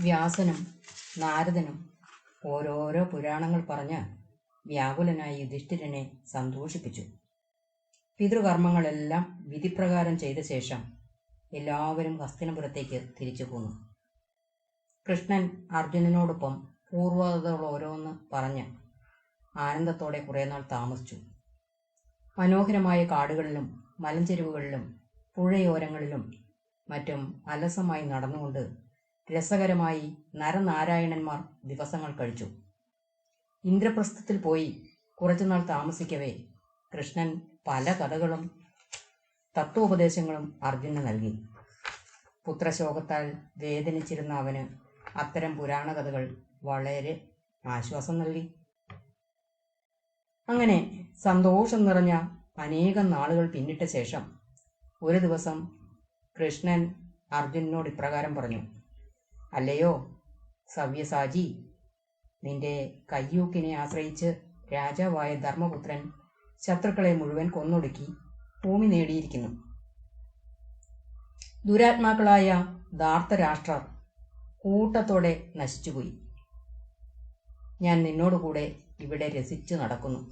വ്യാസനും നാരദനും ഓരോരോ പുരാണങ്ങൾ പറഞ്ഞ് വ്യാകുലനായ യുധിഷ്ഠിരനെ സന്തോഷിപ്പിച്ചു. പിതൃകർമ്മങ്ങളെല്ലാം വിധിപ്രകാരം ചെയ്ത ശേഷം എല്ലാവരും ഹസ്തിനപുരത്തേക്ക് തിരിച്ചു പോന്നു. കൃഷ്ണൻ അർജുനനോടൊപ്പം പൂർവതകൾ പറഞ്ഞ് ആനന്ദത്തോടെ കുറേ നാൾ താമസിച്ചു. മനോഹരമായ കാടുകളിലും മലഞ്ചെരുവുകളിലും പുഴയോരങ്ങളിലും മറ്റും അലസമായി നടന്നുകൊണ്ട് രസകരമായി നരനാരായണന്മാർ ദിവസങ്ങൾ കഴിച്ചു. ഇന്ദ്രപ്രസ്ഥത്തിൽ പോയി കുറച്ചുനാൾ താമസിക്കവേ കൃഷ്ണൻ പല കഥകളും തത്വോപദേശങ്ങളും അർജുനന് നൽകി. പുത്രശോകത്താൽ വേദനിച്ചിരുന്ന അവന് അത്തരം പുരാണ കഥകൾ വളരെ ആശ്വാസം നൽകി. അങ്ങനെ സന്തോഷം നിറഞ്ഞ അനേകം നാളുകൾ പിന്നിട്ട ശേഷം ഒരു ദിവസം കൃഷ്ണൻ അർജുനോട് ഇപ്രകാരം പറഞ്ഞു. അല്ലയോ? സവ്യസാചി നിന്റെ കയ്യൂക്കിനെ ആശ്രയിച്ച് രാജാവായ ധർമ്മപുത്രൻ ശത്രുക്കളെ മുഴുവൻ കൊന്നൊടുക്കി ഭൂമി നേടിയിരിക്കുന്നു. ദുരാത്മാക്കളായ ധാർത്തരാഷ്ട്രർ കൂട്ടത്തോടെ നശിച്ചുപോയി. ഞാൻ നിന്നോടുകൂടെ ഇവിടെ രസിച്ചു നടക്കുന്നു.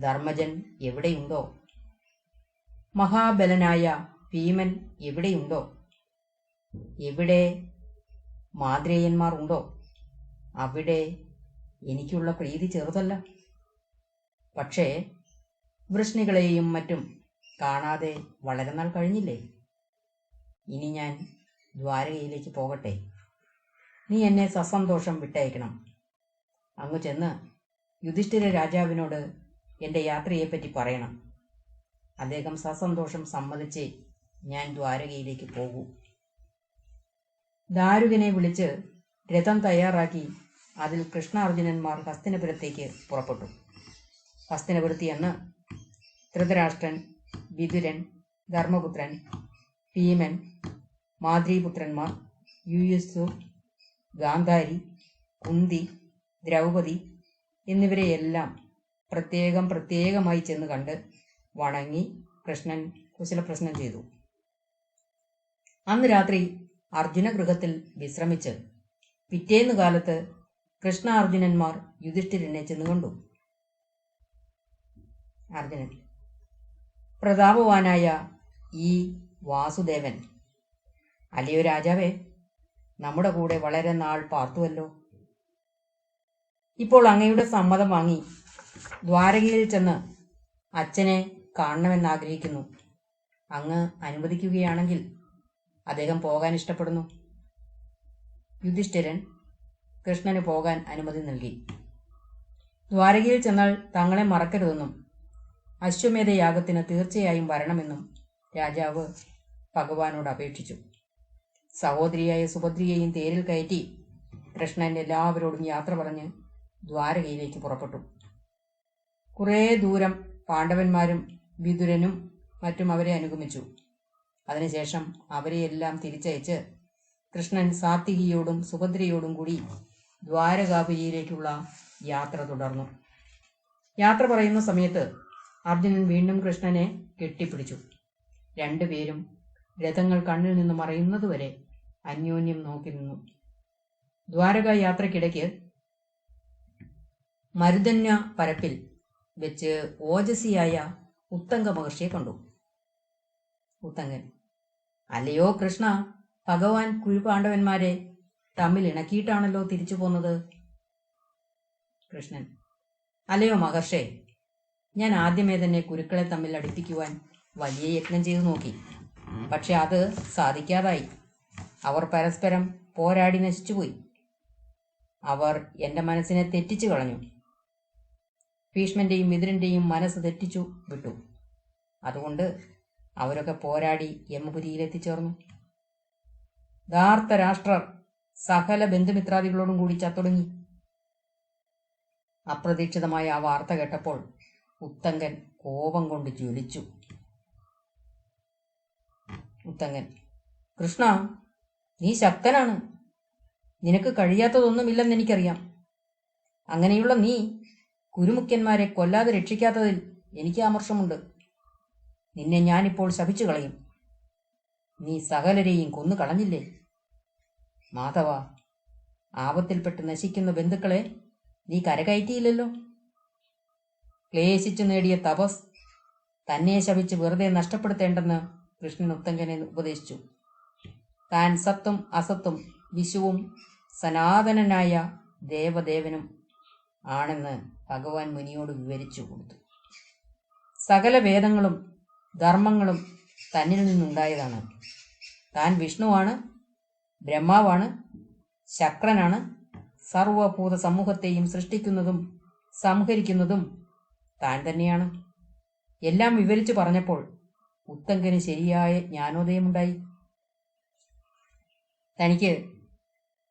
ധർമ്മജൻ എവിടെയുണ്ടോ? മഹാബലനായ ഭീമൻ എവിടെയുണ്ടോ? എവിടെ മാദ്രേയന്മാർ ഉണ്ടോ? അവിടെ എനിക്കുള്ള പ്രീതി ചെറുതല്ല. പക്ഷേ വൃഷ്ണികളെയും മറ്റും കാണാതെ വളരെ നാൾ കഴിഞ്ഞില്ലേ? ഇനി ഞാൻ ദ്വാരകയിലേക്ക് പോകട്ടെ. നീ എന്നെ സസന്തോഷം വിട്ടയക്കണം. അങ്ങ് ചെന്ന് യുധിഷ്ഠിര രാജാവിനോട് എന്റെ യാത്രയെപ്പറ്റി പറയണം. അദ്ദേഹം സസന്തോഷം സമ്മതിച്ച് ഞാൻ ദ്വാരകയിലേക്ക് പോകൂ. ദാരുകനെ വിളിച്ച് രഥം തയ്യാറാക്കി അതിൽ കൃഷ്ണാർജുനന്മാർ ഹസ്തിനപുരത്തേക്ക് പുറപ്പെട്ടു. ഹസ്തിനപുരത്തി എന്ന് ധൃതരാഷ്ട്രൻ വിതുരൻ ധർമ്മപുത്രൻ ഭീമൻ മാതൃപുത്രന്മാർ യുയുസ്സു ഗാന്ധാരി കുന്തി ദ്രൗപതി എന്നിവരെയെല്ലാം പ്രത്യേകം പ്രത്യേകമായി ചെന്ന് കണ്ട് വണങ്ങി കൃഷ്ണൻ കുശലപ്രശ്നം ചെയ്തു. അന്ന് രാത്രി അർജുന ഗൃഹത്തിൽ വിശ്രമിച്ച് പിറ്റേന്ന് കാലത്ത് കൃഷ്ണ അർജുനന്മാർ യുധിഷ്ഠിരനെ ചെന്നുകൊണ്ടു. അർജുനൻ പ്രതാപവാനായ ഈ വാസുദേവൻ അല്ലയോ രാജാവേ നമ്മുടെ കൂടെ വളരെ നാൾ പാർത്തുവല്ലോ. ഇപ്പോൾ അങ്ങയുടെ സമ്മതം വാങ്ങി ദ്വാരകയിൽ ചെന്ന് അച്ഛനെ കാണണമെന്ന് ആഗ്രഹിക്കുന്നു അങ്ങ് അനുവദിക്കുകയാണെങ്കിൽ അദ്ദേഹം പോകാൻ ഇഷ്ടപ്പെടുന്നു. യുധിഷ്ഠിരൻ കൃഷ്ണന് പോകാൻ അനുമതി നൽകി. ദ്വാരകയിൽ ചെന്നാൽ തങ്ങളെ മറക്കരുതെന്നും അശ്വമേധ യാഗത്തിന് തീർച്ചയായും വരണമെന്നും രാജാവ് ഭഗവാനോട് അപേക്ഷിച്ചു. സഹോദരിയായ സുഭദ്രിയെയും തേരിൽ കയറ്റി കൃഷ്ണൻ എല്ലാവരോടും യാത്ര പറഞ്ഞ് ദ്വാരകയിലേക്ക് പുറപ്പെട്ടു. കുറേ ദൂരം പാണ്ഡവന്മാരും വിതുരനും മറ്റും അവരെ അനുഗമിച്ചു. അതിനുശേഷം അവരെയെല്ലാം തിരിച്ചയച്ച് കൃഷ്ണൻ സാത്വികിയോടും സുഭദ്രയോടും കൂടി ദ്വാരകാപുരിയിലേക്കുള്ള യാത്ര തുടർന്നു. യാത്ര പറയുന്ന സമയത്ത് അർജുനൻ വീണ്ടും കൃഷ്ണനെ കെട്ടിപ്പിടിച്ചു. രണ്ടുപേരും രഥങ്ങൾ കണ്ണിൽ നിന്ന് മറയുന്നതുവരെ അന്യോന്യം നോക്കി നിന്നു. ദ്വാരക യാത്രക്കിടയ്ക്ക് മരുതന്യ പരപ്പിൽ വെച്ച് ഓജസിയായ ഉത്തങ്ക മഹർഷിയെ കണ്ടു. ഉത്തങ്കൻ അല്ലയോ കൃഷ്ണ? ഭഗവാൻ കുരുപാണ്ഡവന്മാരെ തമ്മിൽ ഇണക്കിയിട്ടാണല്ലോ തിരിച്ചു പോന്നത്. കൃഷ്ണൻ അല്ലയോ മഹർഷേ ഞാൻ ആദ്യമേ തന്നെ കുരുക്കളെ തമ്മിൽ അടുപ്പിക്കുവാൻ വലിയ യത്നം ചെയ്തു നോക്കി. പക്ഷെ അത് സാധിക്കാതായി. അവർ പരസ്പരം പോരാടി നശിച്ചുപോയി. അവർ എന്റെ മനസ്സിനെ തെറ്റിച്ചു കളഞ്ഞു. ഭീഷ്മന്റെയും മിഥുരന്റെയും മനസ്സ് തെറ്റിച്ചു വിട്ടു. അതുകൊണ്ട് അവരൊക്കെ പോരാടി യമപുരിയിലെത്തിച്ചേർന്നു. ധാർത്തരാഷ്ട്രർ സകല ബന്ധുമിത്രാദികളോടും കൂടി ചത്തൊടുങ്ങി. അപ്രതീക്ഷിതമായ ആ വാർത്ത കേട്ടപ്പോൾ ഉത്തങ്കൻ കോപം കൊണ്ട് ജ്വലിച്ചു. ഉത്തങ്കൻ കൃഷ്ണ നീ ശക്തനാണ്. നിനക്ക് കഴിയാത്തതൊന്നുമില്ലെന്ന് എനിക്കറിയാം. അങ്ങനെയുള്ള നീ കുരുമുഖ്യന്മാരെ കൊല്ലാതെ രക്ഷിക്കാത്തതിൽ എനിക്ക് അമർഷമുണ്ട് നിന്നെ ഞാനിപ്പോൾ ശപിച്ചു കളയും നീ സകലരെയും കൊന്നു കളഞ്ഞില്ലേ മാധവ ആപത്തിൽപ്പെട്ട് നശിക്കുന്ന ബന്ധുക്കളെ നീ കരകയറ്റിയില്ലല്ലോ? ക്ലേശിച്ചു നേടിയ തപസ് തന്നെ ശപിച്ച് വെറുതെ നഷ്ടപ്പെടുത്തേണ്ടെന്ന് കൃഷ്ണൻ ഉത്തങ്കനെ ഉപദേശിച്ചു. താൻ സത്തും അസത്തും വിശുവും സനാതനനായ ദേവദേവനും ആണെന്ന് ഭഗവാൻ മുനിയോട് വിവരിച്ചു കൊടുത്തു. സകല വേദങ്ങളും ധർമ്മങ്ങളും തന്നിൽ നിന്നുണ്ടായതാണ്. താൻ വിഷ്ണുവാണ് ബ്രഹ്മാവാണ് ശക്രനാണ്. സർവഭൂത സമൂഹത്തെയും സൃഷ്ടിക്കുന്നതും സംഹരിക്കുന്നതും താൻ തന്നെയാണ്. എല്ലാം വിവരിച്ചു പറഞ്ഞപ്പോൾ ഉത്തങ്കന് ശരിയായ ജ്ഞാനോദയമുണ്ടായി. തനിക്ക്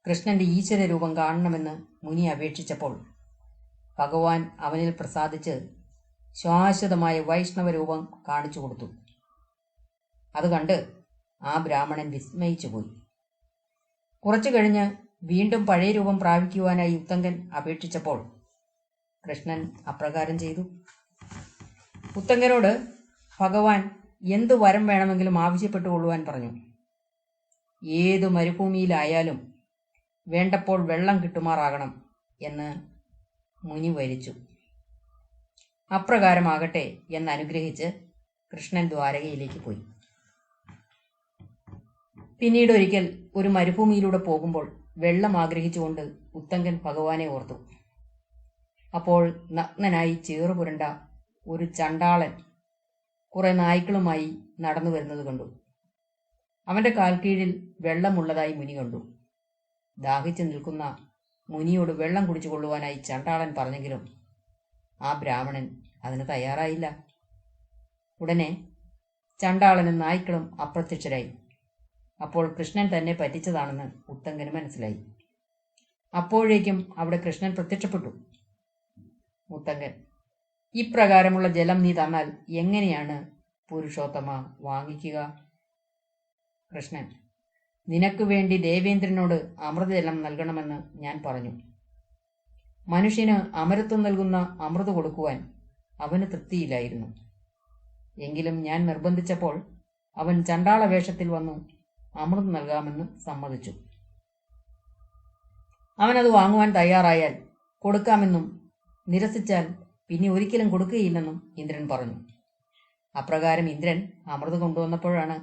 കൃഷ്ണന്റെ ഈശ്വര രൂപം കാണണമെന്ന് മുനി അപേക്ഷിച്ചപ്പോൾ ഭഗവാൻ അവനിൽ പ്രസാദിച്ച് ശാശ്വതമായ വൈഷ്ണവ രൂപം കാണിച്ചു കൊടുത്തു. അത് കണ്ട് ആ ബ്രാഹ്മണൻ വിസ്മയിച്ചു പോയി. കുറച്ചു കഴിഞ്ഞ് വീണ്ടും പഴയ രൂപം പ്രാപിക്കുവാനായി ഉത്തങ്കൻ അപേക്ഷിച്ചപ്പോൾ കൃഷ്ണൻ അപ്രകാരം ചെയ്തു. ഉത്തങ്കനോട് ഭഗവാൻ എന്ത് വരം വേണമെങ്കിലും ആവശ്യപ്പെട്ടുകൊള്ളുവാൻ പറഞ്ഞു. ഏതു മരുഭൂമിയിലായാലും വേണ്ടപ്പോൾ വെള്ളം കിട്ടുമാറാകണം എന്ന് മുനി വരിച്ചു. അപ്രകാരമാകട്ടെ എന്ന് അനുഗ്രഹിച്ച് കൃഷ്ണൻ ദ്വാരകയിലേക്ക് പോയി. പിന്നീട് ഒരിക്കൽ ഒരു മരുഭൂമിയിലൂടെ പോകുമ്പോൾ വെള്ളം ആഗ്രഹിച്ചുകൊണ്ട് ഉത്തങ്കൻ ഭഗവാനെ ഓർത്തു. അപ്പോൾ നഗ്നനായി ചേറുപുരണ്ട ഒരു ചണ്ടാളൻ കുറെ നായ്ക്കളുമായി നടന്നു വരുന്നത് കണ്ടു. അവന്റെ കാൽക്കീഴിൽ വെള്ളമുള്ളതായി മുനി കണ്ടു. ദാഹിച്ചു നിൽക്കുന്ന മുനിയോട് വെള്ളം കുടിച്ചു കൊള്ളുവാനായി ചണ്ടാളൻ പറഞ്ഞെങ്കിലും ആ ബ്രാഹ്മണൻ അതിന് തയ്യാറായില്ല. ഉടനെ ചണ്ടാളനും നായ്ക്കളും അപ്രത്യക്ഷരായി. അപ്പോൾ കൃഷ്ണൻ തന്നെ പറ്റിച്ചതാണെന്ന് ഉത്തങ്കന് മനസ്സിലായി. അപ്പോഴേക്കും അവിടെ കൃഷ്ണൻ പ്രത്യക്ഷപ്പെട്ടു. മുത്തങ്കൻ ഇപ്രകാരമുള്ള ജലം നീ തന്നാൽ എങ്ങനെയാണ് പുരുഷോത്തമ വാങ്ങിക്കുക? കൃഷ്ണൻ നിനക്ക് വേണ്ടി ദേവേന്ദ്രനോട് അമൃതജലം നൽകണമെന്ന് ഞാൻ പറഞ്ഞു. മനുഷ്യന് അമരത്വം നൽകുന്ന അമൃത് കൊടുക്കുവാൻ അവന് തൃപ്തിയില്ലായിരുന്നു. എങ്കിലും ഞാൻ നിർബന്ധിച്ചപ്പോൾ അവൻ ചണ്ടാള വേഷത്തിൽ വന്നു അമൃത് നൽകാമെന്ന് സമ്മതിച്ചു. അവനത് വാങ്ങുവാൻ തയ്യാറായാൽ കൊടുക്കാമെന്നും നിരസിച്ചാൽ പിന്നെ ഒരിക്കലും കൊടുക്കുകയില്ലെന്നും ഇന്ദ്രൻ പറഞ്ഞു. അപ്രകാരം ഇന്ദ്രൻ അമൃത് കൊണ്ടുവന്നപ്പോഴാണ്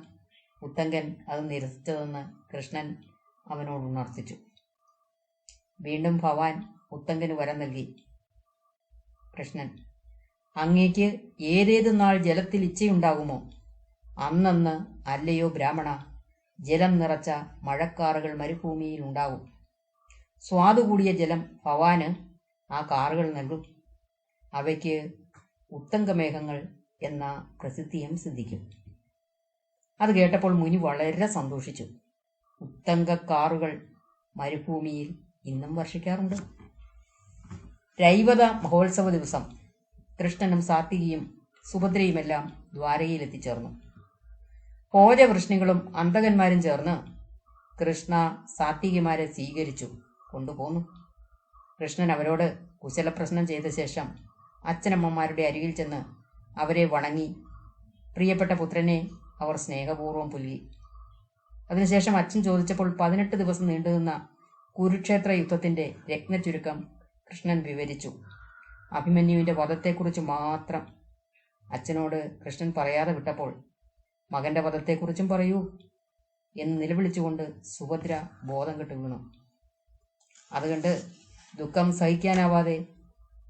ഉത്തങ്കൻ അത് നിരസിച്ചതെന്ന് കൃഷ്ണൻ അവനോട് ഉണർത്തിച്ചു. വീണ്ടും ഭവാൻ ഉത്തങ്കന് വരം നൽകി. കൃഷ്ണൻ അങ്ങേക്ക് ഏതേത് നാൾ ജലത്തിൽ ഇച്ഛയുണ്ടാകുമോ? അന്നന്ന് അല്ലയോ ബ്രാഹ്മണ ജലം നിറച്ച മഴക്കാറുകൾ മരുഭൂമിയിൽ ഉണ്ടാകും സ്വാദു കൂടിയ ജലം ഭവാന് ആ കാറുകൾ നൽകും. അവയ്ക്ക് ഉത്തങ്കമേഘങ്ങൾ എന്ന പ്രസിദ്ധിയും സിദ്ധിക്കും. അത് കേട്ടപ്പോൾ മുനി വളരെ സന്തോഷിച്ചു. ഉത്തങ്കക്കാറുകൾ മരുഭൂമിയിൽ ഇന്നും വർഷിക്കാറുണ്ട്. രൈവത മഹോത്സവ ദിവസം കൃഷ്ണനും സാത്വികിയും സുഭദ്രയുമെല്ലാം ദ്വാരകയിൽ എത്തിച്ചേർന്നു ഭോജവൃഷ്ണികളും അന്തകന്മാരും ചേർന്ന് കൃഷ്ണ സാത്വികിമാരെ സ്വീകരിച്ചു കൊണ്ടുപോന്നു. കൃഷ്ണൻ അവരോട് കുശലപ്രശ്നം ചെയ്ത ശേഷം അച്ഛനമ്മമാരുടെ അരികിൽ ചെന്ന് അവരെ വണങ്ങി പ്രിയപ്പെട്ട പുത്രനെ അവർ സ്നേഹപൂർവം പുലുകി അതിനുശേഷം അച്ഛൻ ചോദിച്ചപ്പോൾ പതിനെട്ട് ദിവസം നീണ്ടുനിന്ന കുരുക്ഷേത്ര യുദ്ധത്തിന്റെ രത്നചുരുക്കം കൃഷ്ണൻ വിവരിച്ചു. അഭിമന്യുവിന്റെ വധത്തെക്കുറിച്ച് മാത്രം അച്ഛനോട് കൃഷ്ണൻ പറയാതെ വിട്ടപ്പോൾ മകന്റെ വധത്തെക്കുറിച്ചും പറയൂ എന്ന് നിലവിളിച്ചുകൊണ്ട് സുഭദ്ര ബോധം കെട്ട് വീണു. അതുകണ്ട് ദുഃഖം സഹിക്കാനാവാതെ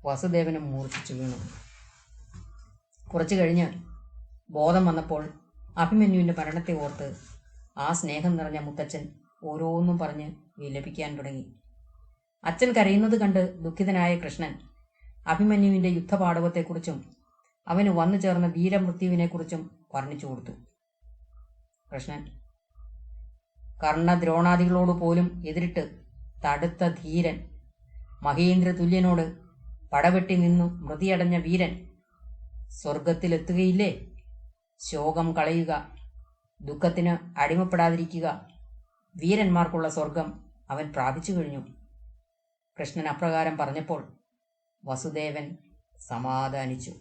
വസുദേവനും മൂർച്ഛിച്ചു വീണു. കുറച്ചു കഴിഞ്ഞ് ബോധം വന്നപ്പോൾ അഭിമന്യുവിന്റെ മരണത്തെ ഓർത്ത് ആ സ്നേഹം നിറഞ്ഞ മുത്തച്ഛൻ ഓരോന്നും പറഞ്ഞ് വിലപിക്കാൻ തുടങ്ങി. അച്ഛൻ കരയുന്നത് കണ്ട് ദുഃഖിതനായ കൃഷ്ണൻ അഭിമന്യുവിന്റെ യുദ്ധപാടവത്തെക്കുറിച്ചും അവന് വന്നു ചേർന്ന വീരമൃത്യുവിനെക്കുറിച്ചും വർണിച്ചു കൊടുത്തു. കൃഷ്ണൻ കർണദ്രോണാദികളോട് പോലും എതിരിട്ട് തടുത്ത ധീരൻ മഹേന്ദ്ര തുല്യനോട് പടവെട്ടി നിന്നു മൃതിയടഞ്ഞ വീരൻ സ്വർഗത്തിലെത്തുകയില്ലേ ശോകം കളയുക ദുഃഖത്തിന് അടിമപ്പെടാതിരിക്കുക വീരന്മാർക്കുള്ള സ്വർഗം അവൻ പ്രാപിച്ചു കഴിഞ്ഞു. കൃഷ്ണൻ അപ്രകാരം പറഞ്ഞപ്പോൾ വസുദേവൻ സമാധാനിച്ചു.